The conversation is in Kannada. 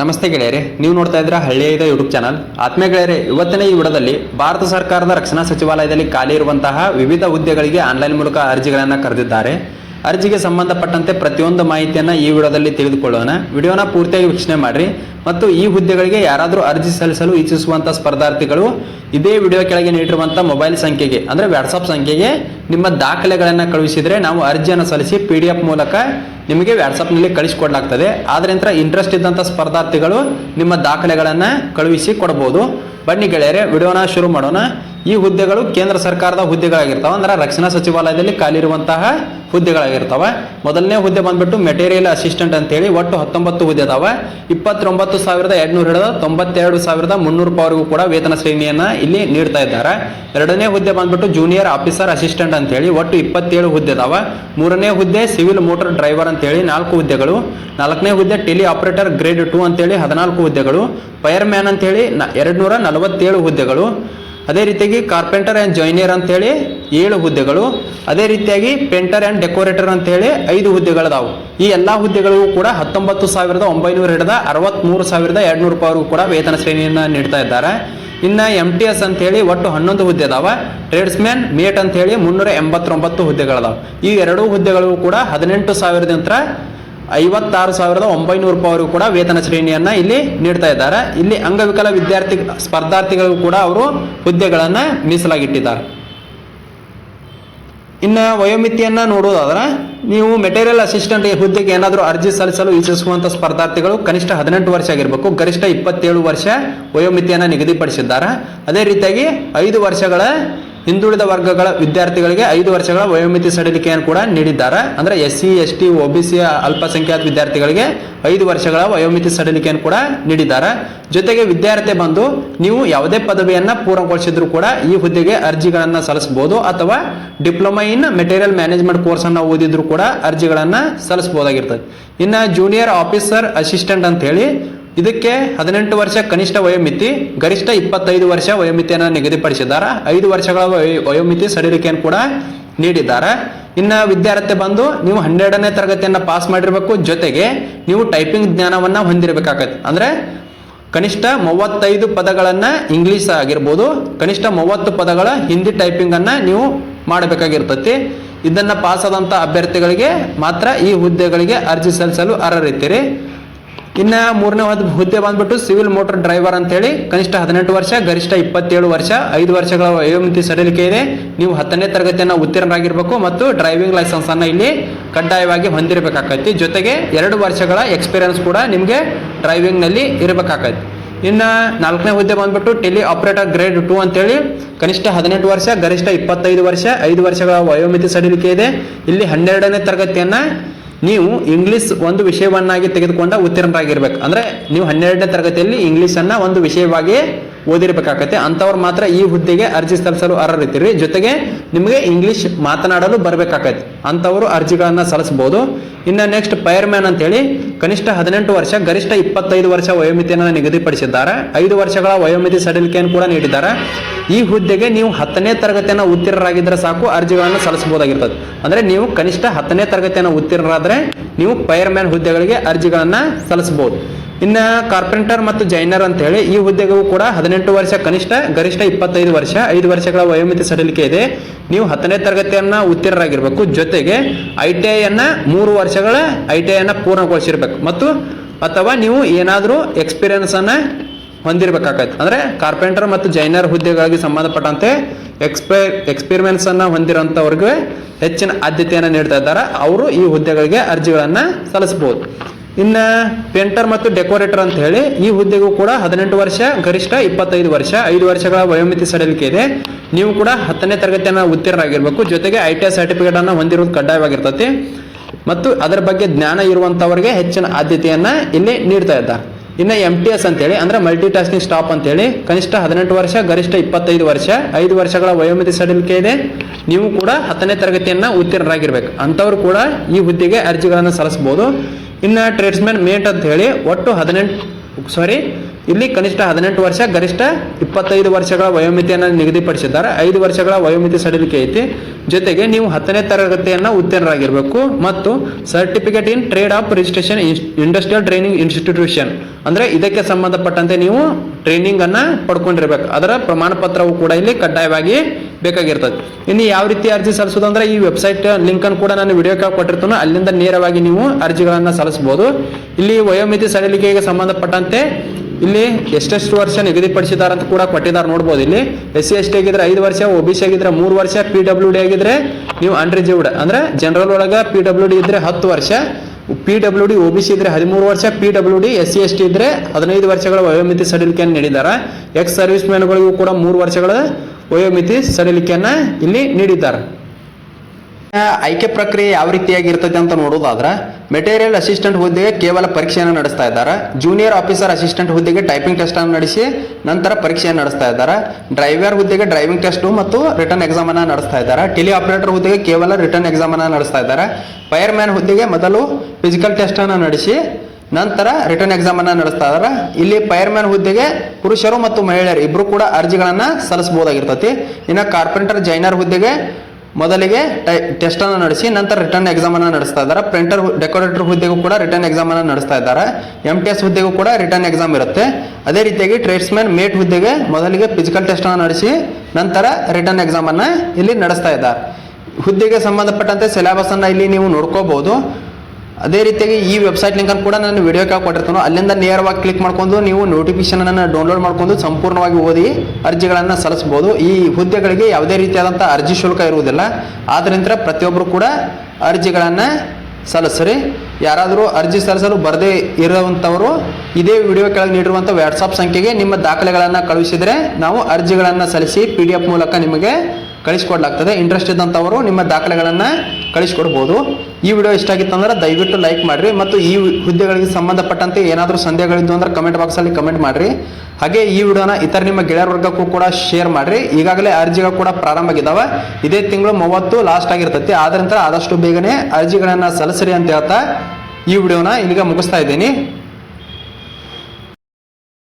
ನಮಸ್ತೆ ಗೆಳೆಯರೆ, ನೀವು ನೋಡ್ತಾ ಇದ್ರ ಹಳ್ಳಿಯ ಯೂಟ್ಯೂಬ್ ಚಾನಲ್ ಆತ್ಮೀಯ ಗೆಳೆಯರೆ, ಇವತ್ತಿನ ಈ ವಿಡದಲ್ಲಿ ಭಾರತ ಸರ್ಕಾರದ ರಕ್ಷಣಾ ಸಚಿವಾಲಯದಲ್ಲಿ ಖಾಲಿ ಇರುವಂತಹ ವಿವಿಧ ಹುದ್ದೆಗಳಿಗೆ ಆನ್ಲೈನ್ ಮೂಲಕ ಅರ್ಜಿಗಳನ್ನು ಕರೆದಿದ್ದಾರೆ. ಅರ್ಜಿಗೆ ಸಂಬಂಧಪಟ್ಟಂತೆ ಪ್ರತಿಯೊಂದು ಮಾಹಿತಿಯನ್ನ ಈ ವಿಡಿಯೋದಲ್ಲಿ ತಿಳಿದುಕೊಳ್ಳೋಣ. ವಿಡಿಯೋನ ಪೂರ್ತಿಯಾಗಿ ವೀಕ್ಷಣೆ ಮಾಡ್ರಿ. ಮತ್ತು ಈ ಹುದ್ದೆಗಳಿಗೆ ಯಾರಾದರೂ ಅರ್ಜಿ ಸಲ್ಲಿಸಲು ಇಚ್ಛಿಸುವಂತಹ ಸ್ಪರ್ಧಾರ್ಥಿಗಳು ಇದೇ ವಿಡಿಯೋ ಕೆಳಗೆ ನೀಡಿರುವಂತಹ ಮೊಬೈಲ್ ಸಂಖ್ಯೆಗೆ, ಅಂದ್ರೆ ವಾಟ್ಸಪ್ ಸಂಖ್ಯೆಗೆ ನಿಮ್ಮ ದಾಖಲೆಗಳನ್ನು ಕಳುಹಿಸಿದ್ರೆ ನಾವು ಅರ್ಜಿಯನ್ನು ಸಲ್ಲಿಸಿ ಪಿ ಡಿ ಎಫ್ ಮೂಲಕ ನಿಮಗೆ ವಾಟ್ಸಪ್ನಲ್ಲಿ ಕಳಿಸಿಕೊಡ್ಲಾಗ್ತದೆ. ನಂತರ ಇಂಟ್ರೆಸ್ಟ್ ಇದ್ದಂಥ ಸ್ಪರ್ಧಾರ್ಥಿಗಳು ನಿಮ್ಮ ದಾಖಲೆಗಳನ್ನು ಕಳುಹಿಸಿ ಕೊಡಬಹುದು. ಬನ್ನಿ ಗೆಳೆಯರೆ, ವಿಡಿಯೋನ ಶುರು ಮಾಡೋಣ. ಈ ಹುದ್ದೆಗಳು ಕೇಂದ್ರ ಸರ್ಕಾರದ ಹುದ್ದೆಗಳಾಗಿರ್ತಾವೆ. ಅಂದ್ರೆ ರಕ್ಷಣಾ ಸಚಿವಾಲಯದಲ್ಲಿ ಖಾಲಿ ಇರುವಂತಹ ಹುದ್ದೆಗಳಾಗಿರ್ತಾವೆ. ಮೊದಲನೇ ಹುದ್ದೆ ಬಂದ್ಬಿಟ್ಟು ಮೆಟೀರಿಯಲ್ ಅಸಿಸ್ಟೆಂಟ್ ಅಂತೇಳಿ ಒಟ್ಟು ಹತ್ತೊಂಬತ್ತು ಹುದ್ದೆ ಅದಾವೆ. ಇಪ್ಪತ್ತೊಂಬತ್ತು ಸಾವಿರದ ಎರಡ್ನೂರ ಹಿಡಿದ ತೊಂಬತ್ತೆರಡು ಸಾವಿರದ ಮುನ್ನೂರು ರೂಪಾಯಿವರೆಗೂ ಕೂಡ ವೇತನ ಶ್ರೇಣಿಯನ್ನ ಇಲ್ಲಿ ನೀಡ್ತಾ ಇದ್ದಾರೆ. ಎರಡನೇ ಹುದ್ದೆ ಬಂದ್ಬಿಟ್ಟು ಜೂನಿಯರ್ ಆಫೀಸರ್ ಅಸಿಸ್ಟೆಂಟ್ ಅಂತೇಳಿ ಒಟ್ಟು ಇಪ್ಪತ್ತೇಳು ಹುದ್ದೆ ಅದಾವೆ. ಮೂರನೇ ಹುದ್ದೆ ಸಿವಿಲ್ ಮೋಟರ್ ಡ್ರೈವರ್ ಅಂತೇಳಿ ನಾಲ್ಕು ಹುದ್ದೆಗಳು. ನಾಲ್ಕನೇ ಹುದ್ದೆ ಟೆಲಿ ಆಪರೇಟರ್ ಗ್ರೇಡ್ ಟು ಅಂತೇಳಿ ಹದಿನಾಲ್ಕು ಹುದ್ದೆಗಳು. ಫೈರ್ ಮ್ಯಾನ್ ಅಂತೇಳಿ ಹೇಳಿ ನೂರ ನಲವತ್ತೇಳು ಹುದ್ದೆಗಳು. ಅದೇ ರೀತಿಯಾಗಿ ಕಾರ್ಪೆಂಟರ್ ಆ್ಯಂಡ್ ಜಾಯ್ನಿಯರ್ ಅಂತೇಳಿ ಏಳು ಹುದ್ದೆಗಳು, ಅದೇ ರೀತಿಯಾಗಿ ಪೇಂಟರ್ ಆ್ಯಂಡ್ ಡೆಕೋರೇಟರ್ ಅಂತೇಳಿ ಐದು ಹುದ್ದೆಗಳದಾವು. ಈ ಎಲ್ಲ ಹುದ್ದೆಗಳಿಗೂ ಕೂಡ ಹತ್ತೊಂಬತ್ತು ಸಾವಿರದ ಒಂಬೈನೂರ ಹಿಡಿದ ಅರವತ್ತ್ಮೂರು ಸಾವಿರದ ಎರಡುನೂರು ರೂಪಾಯಿವರೆಗೂ ಕೂಡ ವೇತನ ಶ್ರೇಣಿಯನ್ನು ನೀಡ್ತಾ ಇದ್ದಾರೆ. ಇನ್ನು ಎಂ ಟಿ ಎಸ್ ಅಂತೇಳಿ ಒಟ್ಟು ಹನ್ನೊಂದು ಹುದ್ದೆ ಅದಾವ. ಟ್ರೇಡ್ಸ್ಮ್ಯಾನ್ ಮೇಟ್ ಅಂತೇಳಿ ಮುನ್ನೂರ ಎಂಬತ್ತೊಂಬತ್ತು ಹುದ್ದೆಗಳದಾವ. ಈ ಎರಡೂ ಹುದ್ದೆಗಳಿಗೂ ಕೂಡ ಹದಿನೆಂಟು ಸಾವಿರದಿಂದ ಐವತ್ತಾರು ಸಾವಿರದ ಒಂಬೈನೂರು ರೂಪಾಯಿವರೆಗೂ ಕೂಡ ವೇತನ ಶ್ರೇಣಿಯನ್ನ ಇಲ್ಲಿ ನೀಡ್ತಾ ಇದ್ದಾರೆ. ಇಲ್ಲಿ ಅಂಗವಿಕಲ ವಿದ್ಯಾರ್ಥಿ ಸ್ಪರ್ಧಾರ್ಥಿಗಳಿಗೂ ಕೂಡ ಅವರು ಹುದ್ದೆಗಳನ್ನು ಮೀಸಲಾಗಿಟ್ಟಿದ್ದಾರೆ. ಇನ್ನು ವಯೋಮಿತಿಯನ್ನ ನೋಡೋದಾದ್ರೆ ನೀವು ಮೆಟೀರಿಯಲ್ ಅಸಿಸ್ಟೆಂಟ್ ಹುದ್ದೆಗೆ ಏನಾದರೂ ಅರ್ಜಿ ಸಲ್ಲಿಸಲು ಇಚ್ಛಿಸುವಂಥ ಸ್ಪರ್ಧಾರ್ಥಿಗಳು ಕನಿಷ್ಠ ಹದಿನೆಂಟು ವರ್ಷ ಆಗಿರಬೇಕು. ಗರಿಷ್ಠ ಇಪ್ಪತ್ತೇಳು ವರ್ಷ ವಯೋಮಿತಿಯನ್ನು ನಿಗದಿಪಡಿಸಿದ್ದಾರೆ. ಅದೇ ರೀತಿಯಾಗಿ ಐದು ವರ್ಷಗಳ ಹಿಂದುಳಿದ ವರ್ಗಗಳ ವಿದ್ಯಾರ್ಥಿಗಳಿಗೆ ಐದು ವರ್ಷಗಳ ವಯೋಮಿತಿ ಸಡಿಲಿಕೆಯನ್ನು ಕೂಡ ನೀಡಿದ್ದಾರೆ. ಅಂದ್ರೆ S C S T O B C ಅಲ್ಪಸಂಖ್ಯಾತ ವಿದ್ಯಾರ್ಥಿಗಳಿಗೆ ಐದು ವರ್ಷಗಳ ವಯೋಮಿತಿ ಸಡಿಲಿಕೆಯನ್ನು ಕೂಡ ನೀಡಿದ್ದಾರೆ. ಜೊತೆಗೆ ವಿದ್ಯಾರ್ಥಿ ಬಂದು ನೀವು ಯಾವುದೇ ಪದವಿಯನ್ನ ಪೂರ್ಣಗೊಳಿಸಿದ್ರು ಕೂಡ ಈ ಹುದ್ದೆಗೆ ಅರ್ಜಿಗಳನ್ನ ಸಲ್ಲಿಸಬಹುದು ಅಥವಾ diploma in material management course ಅನ್ನ ಓದಿದ್ರು ಕೂಡ ಅರ್ಜಿಗಳನ್ನ ಸಲ್ಲಿಸಬಹುದಾಗಿರ್ತದೆ. ಇನ್ನ ಜೂನಿಯರ್ ಆಫೀಸರ್ ಅಸಿಸ್ಟೆಂಟ್ ಅಂತ ಹೇಳಿ ಇದಕ್ಕೆ ಹದಿನೆಂಟು ವರ್ಷ ಕನಿಷ್ಠ ವಯೋಮಿತಿ, ಗರಿಷ್ಠ ಇಪ್ಪತ್ತೈದು ವರ್ಷ ವಯೋಮಿತಿಯನ್ನು ನಿಗದಿಪಡಿಸಿದ್ದಾರೆ. ಐದು ವರ್ಷಗಳ ವಯೋ- ವಯೋಮಿತಿ ಸಡಿಲಿಕೆಯನ್ನು ಕೂಡ ನೀಡಿದ್ದಾರೆ. ಇನ್ನು ವಿದ್ಯಾರ್ಥಿ ಬಂದು ನೀವು ಹನ್ನೆರಡನೇ ತರಗತಿಯನ್ನ ಪಾಸ್ ಮಾಡಿರಬೇಕು. ಜೊತೆಗೆ ನೀವು ಟೈಪಿಂಗ್ ಜ್ಞಾನವನ್ನ ಹೊಂದಿರಬೇಕಾಗತ್ತೆ. ಅಂದ್ರೆ ಕನಿಷ್ಠ ಮೂವತ್ತೈದು ಪದಗಳನ್ನ ಇಂಗ್ಲಿಷ್ ಆಗಿರ್ಬೋದು. ಕನಿಷ್ಠ ಮೂವತ್ತು ಪದಗಳ ಹಿಂದಿ ಟೈಪಿಂಗ್ ಅನ್ನ ನೀವು ಮಾಡಬೇಕಾಗಿರ್ತತಿ. ಇದನ್ನು ಪಾಸ್ ಆದಂತ ಅಭ್ಯರ್ಥಿಗಳಿಗೆ ಮಾತ್ರ ಈ ಹುದ್ದೆಗಳಿಗೆ ಅರ್ಜಿ ಸಲ್ಲಿಸಲು ಅರ್ಹರಿದ್ದೀರಿ. ಇನ್ನ ಮೂರನೇ ಹುದ್ದೆ- ಬಂದ್ಬಿಟ್ಟು ಸಿವಿಲ್ ಮೋಟರ್ ಡ್ರೈವರ್ ಅಂತ ಹೇಳಿ ಕನಿಷ್ಠ ಹದಿನೆಂಟು ವರ್ಷ, ಗರಿಷ್ಠ ಇಪ್ಪತ್ತೇಳು ವರ್ಷ, ಐದು ವರ್ಷಗಳ ವಯೋಮಿತಿ ಸಡಿಲಿಕೆ ಇದೆ. ನೀವು ಹತ್ತನೇ ತರಗತಿಯನ್ನ ಉತ್ತೀರ್ಣರಾಗಿರ್ಬೇಕು ಮತ್ತು ಡ್ರೈವಿಂಗ್ ಲೈಸೆನ್ಸ್ ಅನ್ನ ಇಲ್ಲಿ ಕಡ್ಡಾಯವಾಗಿ ಹೊಂದಿರಬೇಕಾಗತ್ತೆ ಜೊತೆಗೆ ಎರಡು ವರ್ಷಗಳ ಎಕ್ಸ್ಪೀರಿಯನ್ಸ್ ಕೂಡ ನಿಮಗೆ ಡ್ರೈವಿಂಗ್ನಲ್ಲಿ ಇರಬೇಕಾಗತ್ತೆ ಇನ್ನ ನಾಲ್ಕನೇ ಹುದ್ದೆ ಬಂದ್ಬಿಟ್ಟು ಟೆಲಿ ಆಪರೇಟರ್ ಗ್ರೇಡ್ ಟು ಅಂತೇಳಿ ಕನಿಷ್ಠ ಹದಿನೆಂಟು ವರ್ಷ, ಗರಿಷ್ಠ ಇಪ್ಪತ್ತೈದು ವರ್ಷ, ಐದು ವರ್ಷಗಳ ವಯೋಮಿತಿ ಸಡಿಲಿಕೆ ಇದೆ. ಇಲ್ಲಿ ಹನ್ನೆರಡನೇ ತರಗತಿಯನ್ನ ನೀವು ಇಂಗ್ಲಿಷ್ ಒಂದು ವಿಷಯವನ್ನಾಗಿ ತೆಗೆದುಕೊಂಡ ಉತ್ತೀರ್ಣರಾಗಿರ್ಬೇಕು. ಅಂದ್ರೆ ನೀವು ಹನ್ನೆರಡನೇ ತರಗತಿಯಲ್ಲಿ ಇಂಗ್ಲಿಷ್ ಅನ್ನ ಒಂದು ವಿಷಯವಾಗಿ ಓದಿರ್ಬೇಕಾಗತ್ತೆ. ಅಂತವ್ರು ಮಾತ್ರ ಈ ಹುದ್ದೆಗೆ ಅರ್ಜಿ ಸಲ್ಲಿಸಲು ಅರ್ಹರಿತೀರಿ ಜೊತೆಗೆ ನಿಮಗೆ ಇಂಗ್ಲಿಷ್ ಮಾತನಾಡಲು ಬರಬೇಕಾಗತ್ತೆ. ಅಂತವರು ಅರ್ಜಿಗಳನ್ನ ಸಲ್ಲಿಸಬಹುದು ಇನ್ನು ನೆಕ್ಸ್ಟ್ ಫೈರ್ ಮ್ಯಾನ್ ಅಂತ ಹೇಳಿ ಕನಿಷ್ಠ ಹದಿನೆಂಟು ವರ್ಷ, ಗರಿಷ್ಠ ಇಪ್ಪತ್ತೈದು ವರ್ಷ ವಯೋಮಿತಿಯನ್ನು ನಿಗದಿಪಡಿಸಿದ್ದಾರೆ. ಐದು ವರ್ಷಗಳ ವಯೋಮಿತಿ ಸಡಿಲಿಕೆಯನ್ನು ಕೂಡ ನೀಡಿದ್ದಾರೆ. ಈ ಹುದ್ದೆಗೆ ನೀವು ಹತ್ತನೇ ತರಗತಿಯನ್ನು ಉತ್ತೀರ್ಣರಾಗಿದ್ದರೆ ಸಾಕು, ಅರ್ಜಿಗಳನ್ನು ಸಲ್ಲಿಸಬಹುದಾಗಿರ್ತದೆ. ಅಂದ್ರೆ ನೀವು ಕನಿಷ್ಠ ಹತ್ತನೇ ತರಗತಿಯನ್ನು ಉತ್ತೀರ್ಣರಾದರೆ ನೀವು ಫೈರ್ ಮ್ಯಾನ್ ಹುದ್ದೆಗಳಿಗೆ ಅರ್ಜಿಗಳನ್ನು ಸಲ್ಲಿಸಬಹುದು. ಇನ್ನ ಕಾರ್ಪೆಂಟರ್ ಮತ್ತು ಜೈನರ್ ಅಂತ ಹೇಳಿ ಈ ಹುದ್ದೆಗೂ ಕೂಡ ಹದಿನೆಂಟು ವರ್ಷ ಕನಿಷ್ಠ, ಗರಿಷ್ಠ ಇಪ್ಪತ್ತೈದು ವರ್ಷ, ಐದು ವರ್ಷಗಳ ವಯೋಮಿತಿ ಸಡಿಲಿಕೆ ಇದೆ. ನೀವು ಹತ್ತನೇ ತರಗತಿಯನ್ನ ಉತ್ತೀರ್ಣರಾಗಿರ್ಬೇಕು. ಜೊತೆಗೆ ಐ ಟಿ ಐಯನ್ನು ಮೂರು ವರ್ಷಗಳ ಐ ಟಿ ಐಯನ್ನ ಪೂರ್ಣಗೊಳಿಸಿರ್ಬೇಕು. ಮತ್ತು ಅಥವಾ ನೀವು ಏನಾದರೂ ಎಕ್ಸ್ಪೀರಿಯನ್ಸ್ ಅನ್ನ ಹೊಂದಿರಬೇಕಾಗತ್ತೆ. ಅಂದ್ರೆ ಕಾರ್ಪೆಂಟರ್ ಮತ್ತು ಜೈನರ್ ಹುದ್ದೆಗಳಿಗೆ ಸಂಬಂಧಪಟ್ಟಂತೆ ಎಕ್ಸ್ಪೆ ಅನ್ನ ಹೊಂದಿರೋಂಥವ್ರಿಗೆ ಹೆಚ್ಚಿನ ಆದ್ಯತೆಯನ್ನು ನೀಡ್ತಾ ಇದ್ದಾರೆ. ಅವರು ಈ ಹುದ್ದೆಗಳಿಗೆ ಅರ್ಜಿಗಳನ್ನ ಸಲ್ಲಿಸಬಹುದು. ಇನ್ನ ಪೇಂಟರ್ ಮತ್ತು ಡೆಕೋರೇಟರ್ ಅಂತ ಹೇಳಿ, ಈ ಹುದ್ದೆಗೂ ಕೂಡ ಹದಿನೆಂಟು ವರ್ಷ, ಗರಿಷ್ಠ ಇಪ್ಪತ್ತೈದು ವರ್ಷ, ಐದು ವರ್ಷಗಳ ವಯೋಮಿತಿ ಸಡಿಲಿಕೆ ಇದೆ. ನೀವು ಕೂಡ ಹತ್ತನೇ ತರಗತಿಯನ್ನ ಉತ್ತೀರ್ಣರಾಗಿರ್ಬೇಕು. ಜೊತೆಗೆ ಐ ಟಿ ಐ ಸರ್ಟಿಫಿಕೇಟ್ ಅನ್ನ ಹೊಂದಿರೋದು ಕಡ್ಡಾಯವಾಗಿರ್ತತಿ. ಮತ್ತು ಅದರ ಬಗ್ಗೆ ಜ್ಞಾನ ಇರುವಂತವರಿಗೆ ಹೆಚ್ಚಿನ ಆದ್ಯತೆಯನ್ನ ಇಲ್ಲಿ ನೀಡ್ತಾ ಇದ್ದಾರೆ. ಇನ್ನು ಎಂ ಟಿ ಎಸ್ ಅಂತೇಳಿ ಅಂದ್ರೆ ಮಲ್ಟಿ ಟಾಸ್ಕಿಂಗ್ ಸ್ಟಾಪ್ ಅಂತೇಳಿ ಕನಿಷ್ಠ ಹದಿನೆಂಟು ವರ್ಷ, ಗರಿಷ್ಠ ಇಪ್ಪತ್ತೈದು ವರ್ಷ, ಐದು ವರ್ಷಗಳ ವಯೋಮಿತಿ ಸಡಿಲಿಕೆ ಇದೆ. ನೀವು ಕೂಡ ಹತ್ತನೇ ತರಗತಿಯನ್ನ ಉತ್ತೀರ್ಣರಾಗಿರ್ಬೇಕು. ಅಂಥವ್ರು ಕೂಡ ಈ ಹುದ್ದೆಗೆ ಅರ್ಜಿಗಳನ್ನು ಸಲ್ಲಿಸಬಹುದು. ಇನ್ನು ಟ್ರೇಡ್ಸ್ಮನ್ ಮೇಟ್ ಅಂತ ಹೇಳಿ ಒಟ್ಟು ಹದಿನೆಂಟು ಸಾರಿ ಇಲ್ಲಿ ಕನಿಷ್ಠ ಹದಿನೆಂಟು ವರ್ಷ, ಗರಿಷ್ಠ ಇಪ್ಪತ್ತೈದು ವರ್ಷಗಳ ವಯೋಮಿತಿಯನ್ನು ನಿಗದಿಪಡಿಸಿದ್ದಾರೆ. ಐದು ವರ್ಷಗಳ ವಯೋಮಿತಿ ಸಡಿಲಿಕೆ ಐತಿ. ಜೊತೆಗೆ ನೀವು ಹತ್ತನೇ ತರಗತಿಯನ್ನು ಉತ್ತೀರ್ಣರಾಗಿರಬೇಕು. ಮತ್ತು certificate in trade of registration industrial training institution ಅಂದ್ರೆ ಇದಕ್ಕೆ ಸಂಬಂಧಪಟ್ಟಂತೆ ನೀವು ಟ್ರೈನಿಂಗ್ ಅನ್ನ ಪಡ್ಕೊಂಡಿರ್ಬೇಕು. ಅದರ ಪ್ರಮಾಣ ಪತ್ರವು ಕೂಡ ಇಲ್ಲಿ ಕಡ್ಡಾಯವಾಗಿ ಬೇಕಾಗಿರ್ತದೆ. ಇನ್ನು ಯಾವ ರೀತಿ ಅರ್ಜಿ ಸಲ್ಲಿಸೋದು ಅಂದ್ರೆ ಈ ವೆಬ್ಸೈಟ್ ಲಿಂಕ್ ಅನ್ನು ಕೂಡ ನಾನು ವಿಡಿಯೋ ಕೊಟ್ಟಿರ್ತಾನೆ. ಅಲ್ಲಿಂದ ನೇರವಾಗಿ ನೀವು ಅರ್ಜಿಗಳನ್ನು ಸಲ್ಲಿಸಬಹುದು. ಇಲ್ಲಿ ವಯೋಮಿತಿ ಸಡಿಲಿಕೆಗೆ ಸಂಬಂಧಪಟ್ಟಂತೆ ಇಲ್ಲಿ ಎಷ್ಟೆಷ್ಟು ವರ್ಷ ನಿಗದಿಪಡಿಸಿದ್ದಾರೆ ಅಂತ ಕೂಡ ಕೊಟ್ಟಿದ್ದಾರೆ ನೋಡ್ಬೋದು ಇಲ್ಲಿ. ಎಸ್ ಸಿ ಎಸ್ ಟಿ ಆಗಿದ್ರೆ ಐದು ವರ್ಷ ಒ ಬಿ ಸಿ ಆಗಿದ್ರೆ ಮೂರು ವರ್ಷ ಪಿ ಡಬ್ಲ್ಯೂ ಡಿ ಆಗಿದ್ರೆ ನೀವು ಅನ್ರಿಜೀವ್ಡ್ ಅಂದ್ರೆ ಜನರಲ್ ಒಳಗೆ ಪಿ ಡಬ್ಲ್ಯೂ ಡಿ ಇದ್ರೆ ಹತ್ತು ವರ್ಷ. P W D O B C ಇದ್ರೆ ಹದಿಮೂರು ವರ್ಷ P W D S C S T ಇದ್ರೆ ಹದಿನೈದು ವರ್ಷಗಳ ವಯೋಮಿತಿ ಸಡಿಲಿಕೆಯನ್ನು ನೀಡಿದ್ದಾರೆ. ಎಕ್ಸ್ ಸರ್ವಿಸ್ ಮ್ಯಾನ್ಗಳಿಗೂ ಕೂಡ ಮೂರು ವರ್ಷಗಳ ವಯೋಮಿತಿ ಸಡಿಲಿಕೆಯನ್ನು ಇಲ್ಲಿ ನೀಡಿದ್ದಾರೆ. ಆಯ್ಕೆ ಪ್ರಕ್ರಿಯೆ ಯಾವ ರೀತಿಯಾಗಿರ್ತದೆ ಅಂತ ನೋಡೋದಾದ್ರೆ ಮೆಟೀರಿಯಲ್ ಅಸಿಸ್ಟೆಂಟ್ ಹುದ್ದೆಗೆ ಕೇವಲ ಪರೀಕ್ಷೆಯನ್ನು ನಡೆಸ್ತಾ ಇದ್ದಾರೆ. ಜೂನಿಯರ್ ಆಫೀಸರ್ ಅಸಿಸ್ಟೆಂಟ್ ಹುದ್ದೆಗೆ ಟೈಪಿಂಗ್ ಟೆಸ್ಟ್ ಅನ್ನು ನಡೆಸಿ, ನಂತರ ಪರೀಕ್ಷೆಯನ್ನು ನಡೆಸ್ತಾ ಇದ್ದಾರೆ. ಡ್ರೈವರ್ ಹುದ್ದೆಗೆ ಡ್ರೈವಿಂಗ್ ಟೆಸ್ಟ್ ಮತ್ತು ರಿಟರ್ನ್ ಎಕ್ಸಾಮ್ ಅನ್ನ ನಡೆಸ್ತಾ ಇದ್ದಾರೆ. ಟೆಲಿ ಆಪರೇಟರ್ ಹುದ್ದೆಗೆ ಕೇವಲ ರಿಟರ್ನ್ ಎಕ್ಸಾಮ್ ಅನ್ನ ನಡೆಸ್ತಾ ಇದ್ದಾರೆ. ಫೈರ್ ಮ್ಯಾನ್ ಹುದ್ದೆಗೆ ಮೊದಲು ಫಿಸಿಕಲ್ ಟೆಸ್ಟ್ ಅನ್ನು ನಡೆಸಿ, ನಂತರ ರಿಟರ್ನ್ ಎಕ್ಸಾಮ್ ಅನ್ನ ನಡೆಸ್ತಾ ಇದ್ದಾರೆ. ಇಲ್ಲಿ ಫೈರ್ ಮ್ಯಾನ್ ಹುದ್ದೆಗೆ ಪುರುಷರು ಮತ್ತು ಮಹಿಳೆಯರು ಇಬ್ರು ಕೂಡ ಅರ್ಜಿಗಳನ್ನ ಸಲ್ಲಿಸಬಹುದಾಗಿರ್ತತಿ. ಇನ್ನು ಕಾರ್ಪೆಂಟರ್ ಜೈನರ್ ಹುದ್ದೆಗೆ ಮೊದಲಿಗೆ ಟೆಸ್ಟ್ ಅನ್ನು ನಡೆಸಿ, ನಂತರ ರಿಟರ್ನ್ ಎಕ್ಸಾಮ್ ಅನ್ನು ನಡೆಸ್ತಾ ಇದ್ದಾರೆ. ಪ್ರಿಂಟರ್ ಡೆಕೋರೇಟರ್ ಹುದ್ದೆಗೂ ಕೂಡ ರಿಟರ್ನ್ ಎಕ್ಸಾಮ್ ಅನ್ನು ನಡೆಸ್ತಾ ಇದ್ದಾರೆ. ಎಂ ಟಿ ಎಸ್ ಹುದ್ದೆಗೂ ಕೂಡ ರಿಟರ್ನ್ ಎಕ್ಸಾಮ್ ಇರುತ್ತೆ. ಅದೇ ರೀತಿಯಾಗಿ ಟ್ರೇಡ್ಸ್ಮ್ಯಾನ್ ಮೇಟ್ ಹುದ್ದೆಗೆ ಮೊದಲಿಗೆ ಫಿಸಿಕಲ್ ಟೆಸ್ಟ್ ಅನ್ನು ನಡೆಸಿ, ನಂತರ ರಿಟರ್ನ್ ಎಕ್ಸಾಮ್ ಅನ್ನ ಇಲ್ಲಿ ನಡೆಸ್ತಾ ಇದ್ದಾರೆ. ಹುದ್ದೆಗೆ ಸಂಬಂಧಪಟ್ಟಂತೆ ಸಿಲೆಬಸ್ ಅನ್ನ ಇಲ್ಲಿ ನೀವು ನೋಡ್ಕೋಬಹುದು ಅದೇ ರೀತಿಯಾಗಿ ಈ ವೆಬ್ಸೈಟ್ ಲಿಂಕ್ ಅನ್ನು ಕೂಡ ನಾನು ವಿಡಿಯೋ ಕಾಲ್ ಕೊಟ್ಟಿರ್ತಾನೋ ಅಲ್ಲಿಂದ ನೇರವಾಗಿ ಕ್ಲಿಕ್ ಮಾಡ್ಕೊಂಡು ನೀವು ನೋಟಿಫಿಕೇಶನ್ ಅನ್ನು ಡೌನ್ಲೋಡ್ ಮಾಡ್ಕೊಂಡು ಸಂಪೂರ್ಣವಾಗಿ ಓದಿ ಅರ್ಜಿಗಳನ್ನು ಸಲ್ಲಿಸಬಹುದು ಈ ಹುದ್ದೆಗಳಿಗೆ ಯಾವುದೇ ರೀತಿಯಾದಂಥ ಅರ್ಜಿ ಶುಲ್ಕ ಇರುವುದಿಲ್ಲ. ಆದ್ದರಿಂದ ಪ್ರತಿಯೊಬ್ಬರು ಕೂಡ ಅರ್ಜಿಗಳನ್ನು ಸಲ್ಲಿಸ್ರಿ. ಯಾರಾದರೂ ಅರ್ಜಿ ಸಲ್ಲಿಸಲು ಬರದೇ ಇರುವಂಥವರು ಇದೇ ವಿಡಿಯೋ ಕೆಳಗೆ ನೀಡಿರುವಂಥ ವಾಟ್ಸಪ್ ಸಂಖ್ಯೆಗೆ ನಿಮ್ಮ ದಾಖಲೆಗಳನ್ನು ಕಳುಹಿಸಿದರೆ ನಾವು ಅರ್ಜಿಗಳನ್ನು ಸಲ್ಲಿಸಿ ಪಿ ಮೂಲಕ ನಿಮಗೆ ಕಳಿಸ್ಕೊಡ್ಲಾಗ್ತದೆ. ಇಂಟ್ರೆಸ್ಟ್ ಇದ್ದಂಥವರು ನಿಮ್ಮ ದಾಖಲೆಗಳನ್ನು ಕಳಿಸ್ಕೊಡ್ಬೋದು. ಈ ವಿಡಿಯೋ ಇಷ್ಟ ಆಗಿತ್ತು ಅಂದ್ರೆ ದಯವಿಟ್ಟು ಲೈಕ್ ಮಾಡಿರಿ ಮತ್ತು ಈ ಹುದ್ದೆಗಳಿಗೆ ಸಂಬಂಧಪಟ್ಟಂತೆ ಏನಾದರೂ ಸಂದೇಹಗಳಿದ್ದು ಅಂದರೆ ಕಮೆಂಟ್ ಬಾಕ್ಸಲ್ಲಿ ಕಮೆಂಟ್ ಮಾಡಿರಿ. ಹಾಗೆ ಈ ವಿಡಿಯೋನ ಇತರ ನಿಮ್ಮ ಗೆಳೆಯರ ವರ್ಗಕ್ಕೂ ಕೂಡ ಶೇರ್ ಮಾಡಿರಿ. ಈಗಾಗಲೇ ಅರ್ಜಿಗಳು ಕೂಡ ಪ್ರಾರಂಭ ಆಗಿದ್ದಾವೆ. ಇದೇ ತಿಂಗಳು ಮೂವತ್ತು ಲಾಸ್ಟ್ ಆಗಿರ್ತೈತಿ. ಆದ್ರಿಂದ ಆದಷ್ಟು ಬೇಗನೆ ಅರ್ಜಿಗಳನ್ನು ಸಲ್ಲಿಸಿರಿ ಅಂತ ಹೇಳ್ತಾ ಈ ವಿಡಿಯೋನ ಇಲ್ಲಿಗೆ ಮುಗಿಸ್ತಾ ಇದ್ದೀನಿ.